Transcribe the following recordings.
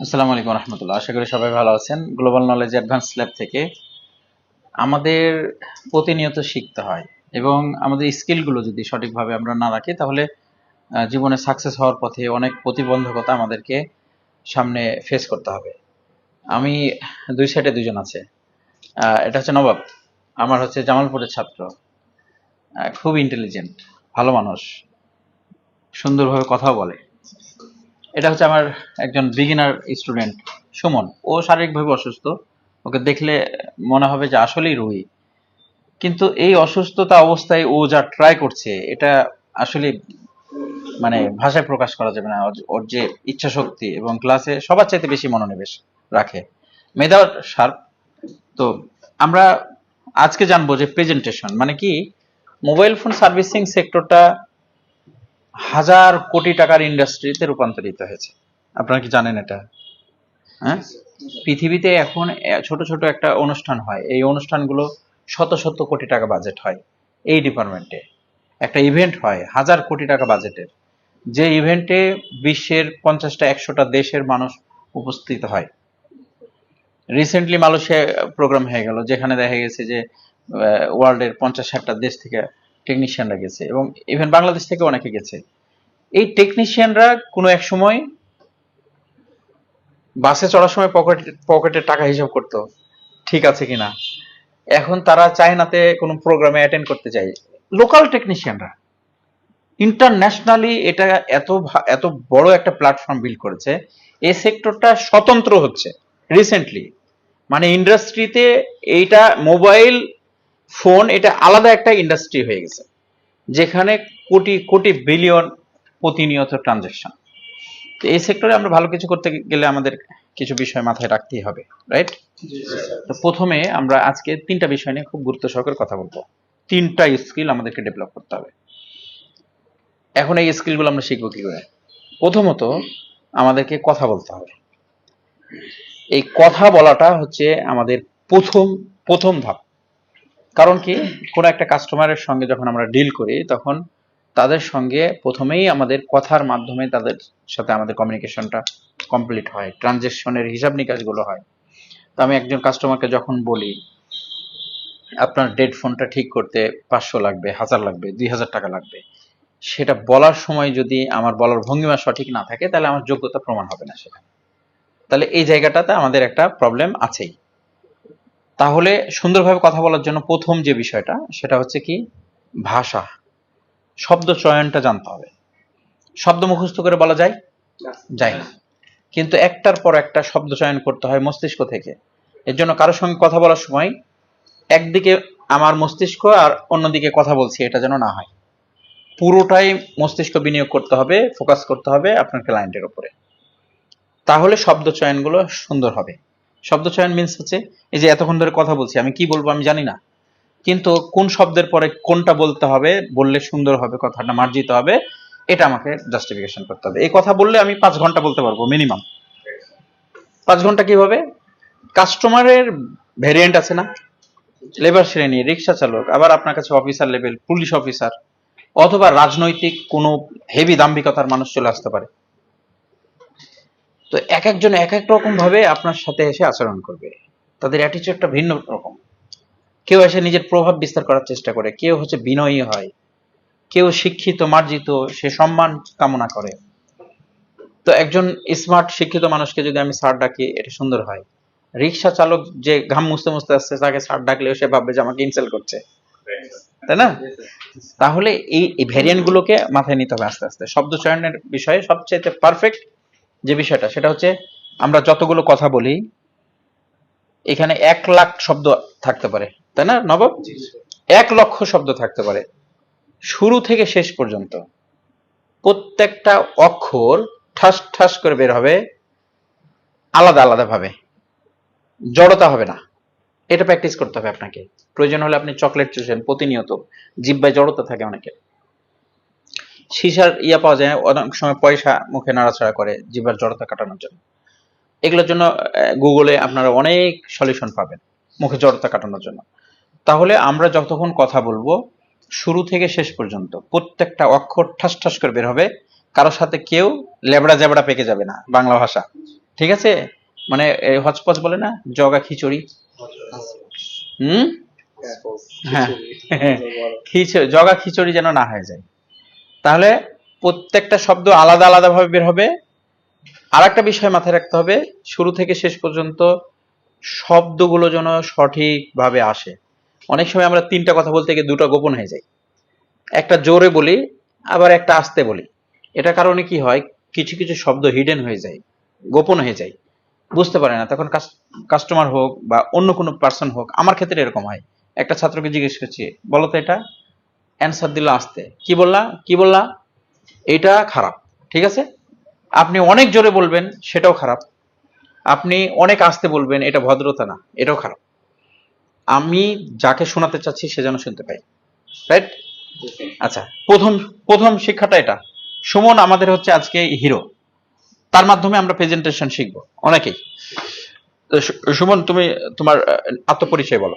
আসসালামু আলাইকুম রহমতুল্লাহ। আশা করি সবাই ভালো আছেন। গ্লোবাল নলেজ অ্যাডভান্স ল্যাব থেকে আমাদের প্রতিনিয়ত শিখতে হয় এবং আমাদের স্কিলগুলো যদি সঠিকভাবে আমরা না রাখি, তাহলে জীবনে সাকসেস হওয়ার পথে অনেক প্রতিবন্ধকতা আমাদেরকে সামনে ফেস করতে হবে। আমি দুই সাইডে দুজন আছে। এটা হচ্ছে নবাব। আমার হচ্ছে জামালপুরের ছাত্র। খুব ইন্টেলিজেন্ট ভালো মানুষ। সুন্দরভাবে কথাও বলে। এটা হচ্ছে আমার একজন বিগিনার স্টুডেন্ট সুমন। ও শারীরিকভাবে অসুস্থ। ওকে দেখলে মনে হবে যে আসলেই রুহি কিন্তু এই অসুস্থতা অবস্থায় ও যা ট্রাই করছে, এটা আসলে মানে ভাষায় প্রকাশ করা যাবে না। ওর- ওর যে ইচ্ছা শক্তি এবং ক্লাসে সবার চাইতে বেশি মনোনিবেশ রাখে। মেধা শার্প তো আমরা আজকে জানব যে প্রেজেন্টেশন মানে কি মোবাইল ফোন সার্ভিসিং সেক্টরটা হাজার কোটি টাকার ইন্ডাস্ট্রিতে রূপান্তরিত হয়েছে। আপনারা কি জানেন এটা? হ্যাঁ? পৃথিবীতে এখন ছোট ছোট একটা অনুষ্ঠান হয়। এই অনুষ্ঠানগুলো শত শত কোটি টাকা বাজেট হয় এই ডিপার্টমেন্টে একটা ইভেন্ট হয়, হাজার কোটি টাকা বাজেটের যে ইভেন্টে বিশ্বের পঞ্চাশটা, একশোটা দেশের মানুষ উপস্থিত হয়। রিসেন্টলি মালয়েশিয়া প্রোগ্রাম হয়ে গেল, যেখানে দেখা গেছে যে ওয়ার্ল্ডের পঞ্চাশ ষাটটা দেশ থেকে টেকনিশিয়ানরা গেছে এবং ইভেন বাংলাদেশ থেকে অনেকে গেছে। এই টেকনিশিয়ানরা কোনো এক সময় বাসে চড়ার সময় পকেট পকেটে টাকা হিসাব করতো, ঠিক আছে কিনা? এখন তারা চায়নাতে কোনো প্রোগ্রামে অ্যাটেন্ড করতে চায়। লোকাল টেকনিশিয়ানরা ইন্টারন্যাশনালি এটা এত এত বড় একটা প্ল্যাটফর্ম বিল্ড করেছে। এই সেক্টরটা স্বতন্ত্র হচ্ছে রিসেন্টলি মানে ইন্ডাস্ট্রিতে এইটা মোবাইল ফোন এটা আলাদা একটা ইন্ডাস্ট্রি হয়ে গেছে যেখানে কোটি কোটি বিলিয়ন প্রতিনিয়ত ট্রানজেকশন তো এই সেক্টরে আমরা ভালো কিছু করতে গেলে আমাদের কিছু বিষয় মাথায় রাখতেই হবে রাইট তো প্রথমে আমরা আজকে তিনটা বিষয় নিয়ে খুব গুরুত্ব সহকারে কথা বলব। তিনটা স্কিল আমাদেরকে ডেভেলপ করতে হবে। এখন এই স্কিলগুলো আমরা শিখব কি করে? প্রথমত আমাদেরকে কথা বলতে হবে। এই কথা বলাটা হচ্ছে আমাদের প্রথম প্রথম ধাপ। কারণ কি? কোনো একটা কাস্টমারের সঙ্গে যখন আমরা ডিল করি, তখন তাদের সঙ্গে প্রথমেই আমাদের কথার মাধ্যমে তাদের সাথে আমাদের কমিউনিকেশনটা কমপ্লিট হয় ট্রানজেকশনের হিসাব নিকাশগুলো হয়। তো আমি একজন কাস্টমারকে যখন বলি, আপনার ডেড ফোনটা ঠিক করতে পাঁচশো লাগবে, হাজার লাগবে, দুই হাজার টাকা লাগবে। সেটা বলার সময় যদি আমার বলার ভঙ্গিমা সঠিক না থাকে, তাহলে আমার যোগ্যতা প্রমাণ হবে না সেটা। তাহলে এই জায়গাটাতে আমাদের একটা প্রবলেম আছেই। তাহলে সুন্দরভাবে কথা বলার জন্য প্রথম যে বিষয়টা, সেটা হচ্ছে কি? ভাষা। শব্দ চয়নটা জানতে হবে। শব্দ মুখস্থ করে বলা যায়? যায় না। কিন্তু একটার পর একটা শব্দ চয়ন করতে হয় মস্তিষ্ক থেকে। এর জন্য কারোর সঙ্গে কথা বলার সময় একদিকে আমার মস্তিষ্ক আর অন্যদিকে কথা বলছি, এটা যেন না হয়। পুরোটাই মস্তিষ্ক বিনিয়োগ করতে হবে ফোকাস করতে হবে আপনার ক্লায়েন্টের উপরে। তাহলে শব্দ চয়নগুলো সুন্দর হবে। শব্দ চয়ন মিন্স হচ্ছে এই যে এতক্ষণ ধরে কথা বলছি, আমি কি বলব আমি জানি না। কিন্তু কোন শব্দের পরে কোনটা বলতে হবে, বললে সুন্দর হবে, কথাটা মার্জিত হবে, এটা আমাকে জাস্টিফিকেশন করতে হবে। এই কথা বললে আমি পাঁচ ঘণ্টা বলতে পারব মিনিমাম পাঁচ ঘণ্টা কীভাবে? কাস্টমারের ভেরিয়েন্ট আছে না? লেবার শ্রেণি, রিক্সা চালক, আবার আপনার কাছে অফিসার লেভেল পুলিশ অফিসার অথবা রাজনৈতিক কোনো হেভি দাম্ভিকতার মানুষ চলে আসতে পারে। তো এক একজন এক এক রকম ভাবে আপনার সাথে এসে আচরণ করবে। তাদের অ্যাটিচিউডটা ভিন্ন রকম। কেউ এসে নিজের প্রভাব বিস্তার করার চেষ্টা করে। কেউ হচ্ছে বিনয়ী হয়। কেউ শিক্ষিত, মার্জিত, সে সম্মান কামনা করে। তো একজন স্মার্ট শিক্ষিত মানুষকে যদি আমি স্যার ডাকি, এটা সুন্দর হয়। রিক্সা চালক যে ঘাম মুছতে মুছতে আসছে, তাকে স্যার ডাকলেও সে ভাববে যে আমাকে ইনসাল্ট করছে। তাই না? তাহলে এই ভ্যারিয়েন্ট গুলোকে মাথায় নিতে হবে আস্তে আস্তে। শব্দ চয়নের বিষয়ে সবচেয়ে পারফেক্ট যে বিষয়টা সেটা হচ্ছে আমরা যতগুলো কথা বলি এখানে এক লাখ শব্দ থাকতে পারে। তাই না নবাব? এক লক্ষ শব্দ থাকতে পারে। শুরু থেকে শেষ পর্যন্ত প্রত্যেকটা অক্ষর ঠাস ঠাস করে বের হবে আলাদা আলাদা ভাবে। জড়তা হবে না। এটা প্র্যাকটিস করতে হবে আপনাকে। প্রয়োজন হলে আপনি চকলেট চুষেন প্রতিনিয়ত। জিব্বায় জড়তা থাকে অনেকের। সিসার ইয়া পাওয়া যায় অনেক সময় পয়সা মুখে নাড়াচাড়া করে জিব্বার জড়তা কাটানোর জন্য। এগুলোর জন্য গুগলে আপনারা অনেক সলিউশন পাবেন মুখে জড়তা কাটানোর জন্য। তাহলে আমরা যতক্ষণ কথা বলব শুরু থেকে শেষ পর্যন্ত প্রত্যেকটা অক্ষর ঠাস ঠাস করে বের হবে কারোর সাথে কেউ লেবড়া জ্যাবড়া পেকে যাবে না বাংলা ভাষা। ঠিক আছে? মানে এই হচপচ বলে না? জগা খিচুড়ি। হুম? হ্যাঁ। খিচুড়ি জগা খিচুড়ি যেন না হয়ে যায়। তাহলে প্রত্যেকটা শব্দ আলাদা আলাদা ভাবে বের হবে। আর একটা বিষয় মাথায় রাখতে হবে, শুরু থেকে শেষ পর্যন্ত শব্দগুলো যেন সঠিকভাবে আসে। অনেক সময় আমরা তিনটা কথা বলতে গিয়ে দুটো গোপন হয়ে যায় একটা জোরে বলি, আবার একটা আস্তে বলি। এটা কারণে কি হয়, কিছু কিছু শব্দ হিডেন হয়ে যায়, গোপন হয়ে যায়। বুঝতে পারে না, তখন কাস্টমার হোক বা অন্য কোনো পার্সন হোক, আমার ক্ষেত্রে এরকম হয়। একটা ছাত্রকে জিজ্ঞেস করছি, বলো তো এটা? অ্যান্সার দিল আসতে। কি বললা? কি বললা? এটা খারাপ, ঠিক আছে? আপনি অনেক জোরে বলবেন, সেটাও খারাপ। আপনি অনেক আসতে বলবেন, এটা ভদ্রতা না, এটাও খারাপ। আমি যাকে শোনাতে চাচ্ছি, সে যেন শুনতে পাই রাইট আচ্ছা প্রথম প্রথম শিক্ষাটা এটা। সুমন আমাদের হচ্ছে আজকে হিরো তার মাধ্যমে আমরা প্রেজেন্টেশন শিখব, অনেকেই। সুমন, তুমি তোমার আত্মপরিচয় বলো।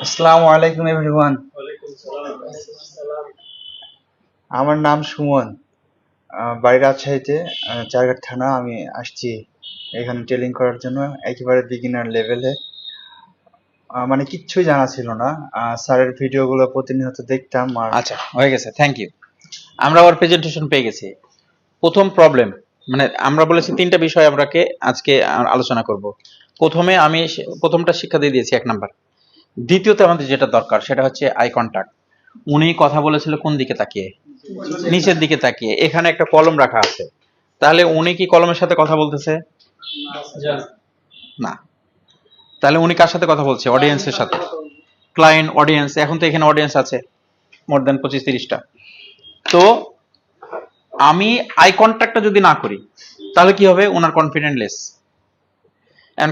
আসসালামু আলাইকুম এভরিওয়ান আমার নাম সুমন। বাড়ি রাজশাহীতে চারঘাট থানা। আমি আসছি এখানে ট্রেনিং করার জন্য, একেবারে বিগিনার লেভেলে মানে কিচ্ছুই জানা ছিল না। স্যারের ভিডিওগুলো প্রতিনিয়ত দেখতাম আর আচ্ছা হয়ে গেছে থ্যাংক ইউ আমরা আবার প্রেজেন্টেশন পেয়ে গেছি। প্রথম প্রবলেম মানে আমরা বলেছি তিনটা বিষয় আমরাকে আজকে আলোচনা করব। প্রথমে আমি প্রথমটা শিক্ষা দিয়ে দিয়েছি এক নাম্বার। দ্বিতীয়তে আমাদের যেটা দরকার, সেটা হচ্ছে আই কন্টাক্ট উনি কথা বলেছিল কোন দিকে তাকিয়ে? নিচের দিকে তাকিয়ে। এখানে একটা কলম রাখা আছে। তাহলে উনি কি কলমের সাথে কথা বলতেছে? না। তাহলে উনি কার সাথে কথা বলছে? অডিয়েন্সের সাথে। ক্লায়েন্ট অডিয়েন্স এখন তো এখানে অডিয়েন্স আছে মোর দেন পঁচিশ তিরিশটা। তো আমি আই কন্ট্যাক্টটা যদি না করি, তাহলে কি হবে? ওনার কনফিডেন্ট লেস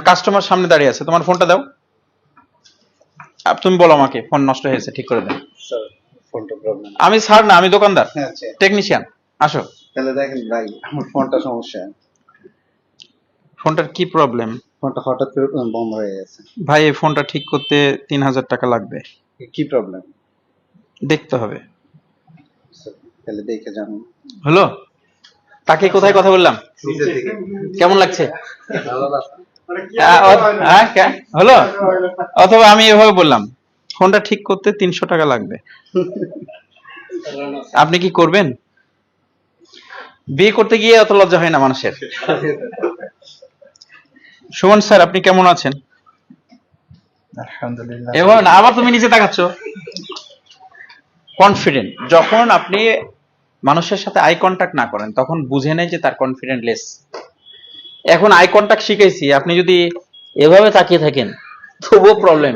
কাস্টমার সামনে দাঁড়িয়ে আছে। তোমার ফোনটা দাও। তুমি বলো আমাকে ফোন নষ্ট হয়েছে ঠিক করে ফোনটা প্রবলেম আমি স্যার না আমি দোকানদার। আচ্ছা। টেকনিশিয়ান আসো। তাহলে দেখেন ভাই আমার ফোনটা সমস্যা। ফোনটার কি প্রবলেম ফোনটা হঠাৎ করে বন্ধ হয়ে গেছে। ভাই এই ফোনটা ঠিক করতে তিন হাজার টাকা লাগবে। কি প্রবলেম দেখতে হবে। তাহলে দেখে জানো হলো? তাকে কোথায় কথা বললাম? কেমন লাগছে? হ্যাঁ কে- হলো? অথবা আমি এভাবে বললাম ফোনটা ঠিক করতে তিনশো টাকা লাগবে। আপনি কি করবেন? বিয়ে করতে গিয়ে অত লজ্জা হয় না মানুষের। সুমন স্যার আপনি কেমন আছেন? আলহামদুলিল্লাহ। এবং আবার তুমি নিচে তাকাচ্ছ। কনফিডেন্ট যখন আপনি মানুষের সাথে আই কন্টাক্ট না করেন তখন বুঝে নেই যে তার কনফিডেন্ট লেস এখন আই কন্টাক্ট শিখেছি। আপনি যদি এভাবে তাকিয়ে থাকেন তবুও প্রবলেম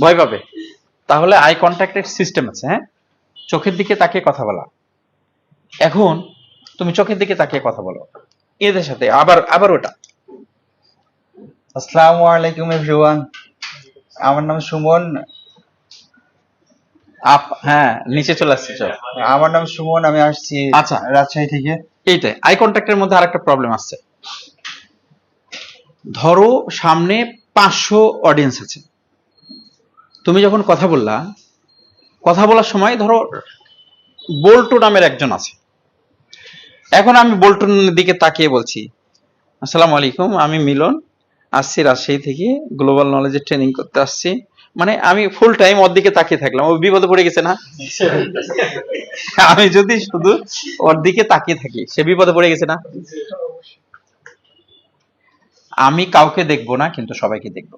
ভয় পাবে। তাহলে আই কন্ট্যাক্টের সিস্টেম আছে হ্যাঁ? চোখের দিকে তাকিয়ে কথা বলা। এখন তুমি চোখের দিকে তাকিয়ে কথা বলো। এদের সাথে আবার আবার ওটা। আসসালামু আলাইকুম এভরিওয়ান আমার নাম সুমন। আপ হ্যাঁ নিচে চলে আসছে চল। আমার নাম সুমন আমি আসছি আচ্ছা। রাজশাহী থেকে। এইটাই আই কন্ট্যাক্টের মধ্যে আরেকটা প্রবলেম আসছে। ধরো সামনে পাঁচশো অডিয়েন্স আছে। তুমি যখন কথা বললা, কথা বলার সময় ধরো বল্টু নামের একজন আছে। এখন আমি বল্টুর দিকে তাকিয়ে বলছি, আসসালামু আলাইকুম, আমি মিলন, আসছি রাজশাহী থেকে, গ্লোবাল নলেজের ট্রেনিং করতে আসছি। মানে আমি ফুল টাইম ওর দিকে তাকিয়ে থাকলাম, ও বিপদে পড়ে গেছে না? আমি যদি শুধু ওর দিকে তাকিয়ে থাকি, সে বিপদে পড়ে গেছে না? আমি কাউকে দেখব না কিন্তু সবাইকে দেখব।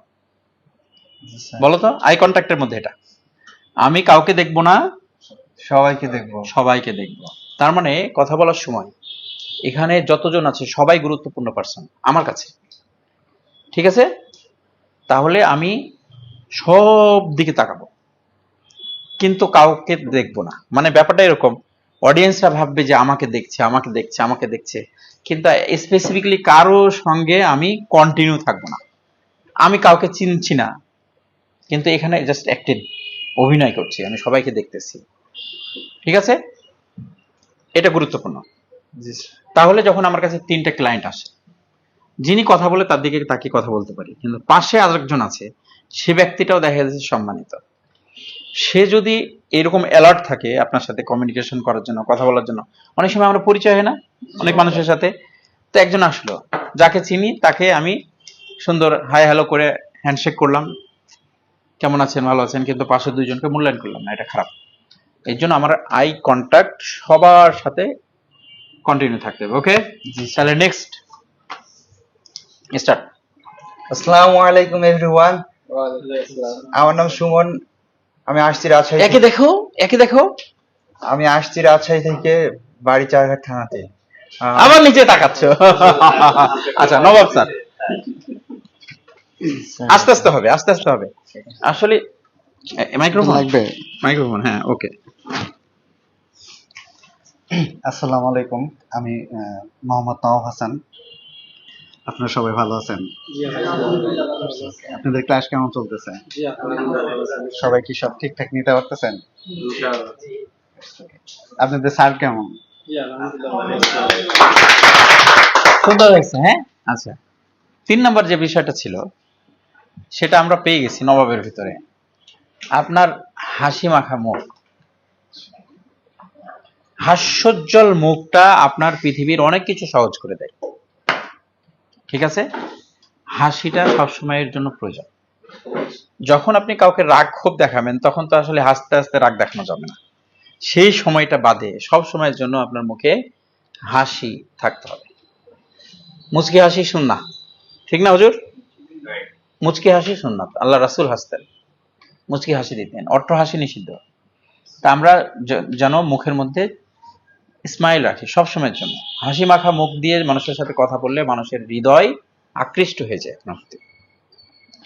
বলো তো আই কন্ট্যাক্টের মধ্যে এটা। আমি কাউকে দেখব না সবাইকে দেখব। সবাইকে দেখব। তার মানে কথা বলার সময় এখানে যতজন আছে সবাই গুরুত্বপূর্ণ পার্সন আমার কাছে। ঠিক আছে? তাহলে আমি সব দিকে তাকাবো। কিন্তু কাউকে দেখব না। মানে ব্যাপারটা এরকম। অডিয়েন্সরা ভাববে যে আমাকে দেখছে আমাকে দেখছে আমাকে দেখছে। কিন্তু স্পেসিফিকলি কারও সঙ্গে আমি কন্টিনিউ থাকব না। আমি কাউকে চিনছি না। কিন্তু এখানে জাস্ট অ্যাক্টিং অভিনয় করছি আমি সবাইকে দেখতেছি। ঠিক আছে? এটা গুরুত্বপূর্ণ। তাহলে যখন আমার কাছে তিনটে ক্লায়েন্ট আসে যিনি কথা বলে তার দিকে তাকে কথা বলতে পারি কিন্তু পাশে আরেকজন আছে সে ব্যক্তিটাও দেখা যাচ্ছে সম্মানিত। সে যদি এরকম অ্যালার্ট থাকে আপনার সাথে কমিউনিকেশন করার জন্য কথা বলার জন্য অনেক সময় আমরা পরিচয় হয় না অনেক মানুষের সাথে। তো একজন আসলো যাকে চিনি তাকে আমি সুন্দর হাই হ্যালো করে হ্যান্ডশেক করলাম। কেমন আছেন ভালো আছেন? কিন্তু পাশে দুইজনকে মূল্যায়ন করলাম না এটা খারাপ। এর জন্য আমার আই কন্টাক্ট সবার সাথে কন্টিনিউ থাকতে হবে ওকে তাহলে নেক্সট স্টার্ট আসসালামু আলাইকুম এভরিওয়ান আমার নাম সুমন আমি আসছি রাজশাহী একে দেখো একে দেখো। আমি আসছি রাজশাহী থেকে বাড়ি চারঘাট থানাতে। আবার নিচে তাকাচ্ছ। আচ্ছা নবাব স্যার। আস্তে আস্তে হবে আস্তে আস্তে হবে। আসলে মাইক্রোফোন লাগবে। মাইক্রোফোন হ্যাঁ ওকে আসসালামু আলাইকুম। আমি মোহাম্মদ নওয়াব হাসান। আপনারা সবাই ভালো আছেন? আপনাদের ক্লাস কেমন চলতেছে? সবাই কি সব ঠিকঠাক নিতে পারতেছেন? আপনাদের স্যার কেমন? সুন্দর হয়েছে হ্যাঁ? আচ্ছা। তিন নম্বর যে বিষয়টা ছিল সেটা আমরা পেয়ে গেছি নবাবের ভিতরে। আপনার হাসি মাখা মুখ। হাস্যোজ্জ্বল মুখটা আপনার পৃথিবীর অনেক কিছু সহজ করে দেয়। ঠিক আছে? হাসিটা সবসময়ের জন্য প্রয়োজন। যখন আপনি কাউকে রাগ ক্ষোভ দেখাবেন, তখন তো আসলে হাসতে হাসতে রাগ দেখানো যাবে না। সেই সময়টা বাদে সব সময়ের জন্য আপনার মুখে হাসি থাকতে হবে। মুচকি হাসি সুন্না ঠিক না হুজুর? মুচকি হাসি সুন্নাত আল্লাহ রাসূল হাসতেন। মুচকি হাসি দিতেন। অট্ট হাসি নিষিদ্ধ। তা আমরা যেন মুখের মধ্যে স্মাইল রাখি সবসময়ের জন্য। হাসি মাখা মুখ দিয়ে মানুষের সাথে কথা বললে মানুষের হৃদয় আকৃষ্ট হয়ে যায় আপনার প্রতি।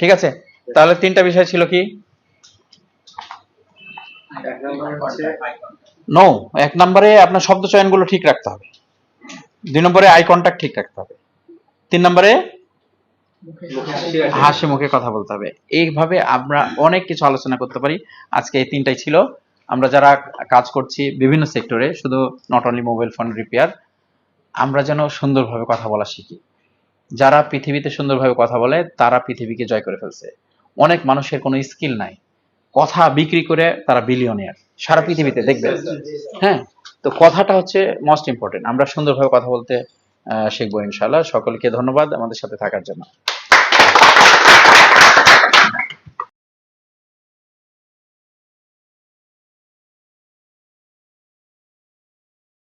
ঠিক আছে? তাহলে তিনটা বিষয় ছিল কি? নো এক নম্বরে আপনার শব্দ চয়নগুলো ঠিক রাখতে হবে। দুই নম্বরে আই কন্টাক্ট ঠিক রাখতে হবে। তিন নম্বরে হাসি মুখে কথা বলতে হবে। এইভাবে আমরা অনেক কিছু আলোচনা করতে পারি। আজকে এই তিনটাই ছিল। আমরা যারা কাজ করছি বিভিন্ন সেক্টরে শুধু not only mobile phone repair আমরা যেন সুন্দরভাবে কথা বলা শিখি। যারা পৃথিবীতে সুন্দরভাবে কথা বলে, তারা পৃথিবীকে জয় করে ফেলছে। অনেক মানুষের কোনো স্কিল নাই। কথা বিক্রি করে তারা বিলিয়নিয়ার সারা পৃথিবীতে, দেখবেন। হ্যাঁ তো কথাটা হচ্ছে মোস্ট ইম্পর্টেন্ট আমরা সুন্দরভাবে কথা বলতে শিখব ইনশাল্লাহ সকলকে ধন্যবাদ আমাদের সাথে থাকার জন্য।